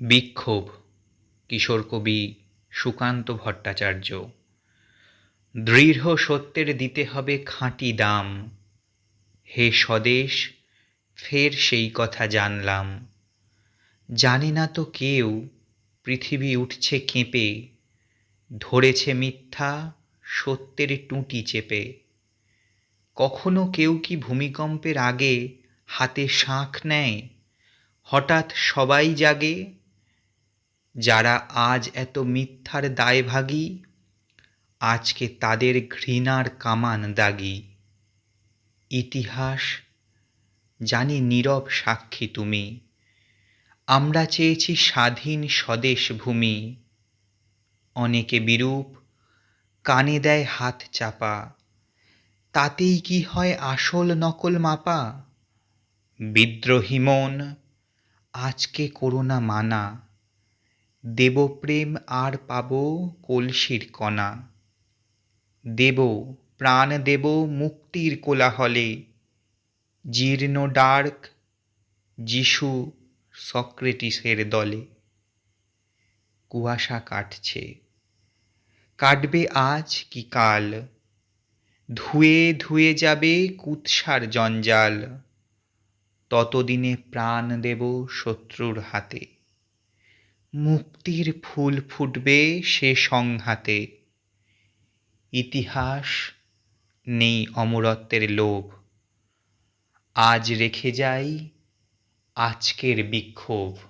বিক্ষোভ, কিশোর কবি সুকান্ত ভট্টাচার্য। দৃঢ় সত্যের দিতে হবে খাঁটি দাম। হে স্বদেশ, ফের সেই কথা জানলাম। জানে না তো কেউ, পৃথিবী উঠছে কেঁপে। ধরেছে মিথ্যা, সত্যের টুঁটি চেপে। কখনো কেউ কি ভূমিকম্পের আগে হাতে শাঁখ নেয়? হঠাৎ সবাই জাগে যারা আজ এত মিথ্যার দায়ভাগী, আজকে তাদের ঘৃণার কামান দাগি। ইতিহাস, জানি নীরব সাক্ষী তুমি। আমরা চেয়েছি স্বাধীন স্বদেশ ভূমি। অনেকে বিরূপ, কানে দেয় হাত চাপা। তাতেই কি হয় আসল নকল মাপা? বিদ্রোহী মন, আজকে করোনা মানা। দেবপ্রেম আর পাব কলসির কণা। দেব, প্রাণ দেব মুক্তির কোলাহলে। জীর্ণ ডার্ক, যিশু সক্রেটিসের দলে। কুয়াশা কাটছে। কাটবে আজ কি কাল? ধুয়ে ধুয়ে যাবে কুৎসার জঞ্জাল। ততদিনে প্রাণ দেব শত্রুর হাতে। মুক্তির ফুল ফুটবে সে সংহাতে ইতিহাস নেই অমরত্বের লোভ। আজ রেখে যাই আজকের বিক্ষোভ।